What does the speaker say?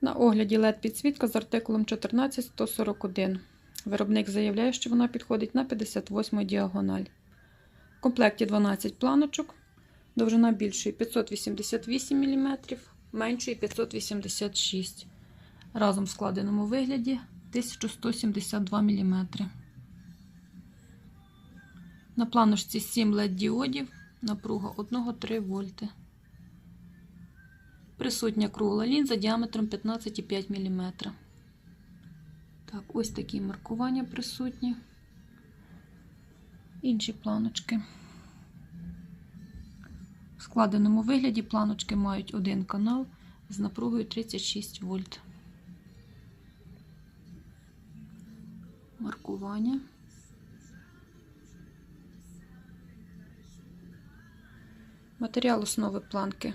На огляді LED підсвітка з артикулом 14141. Виробник заявляє, що вона підходить на 58 діагональ. В комплекті 12 планочок, довжина більшої 588 мм, меншої 586 Разом в складеному вигляді 1172 мм. На планочці 7 LED діодів, напруга 1,3 вольти. Присутня кругла лінза діаметром 15,5 мм. Так, ось такі маркування присутні. Інші планочки. В складеному вигляді планочки мають один канал з напругою 36 вольт. Маркування. Матеріал основи планки.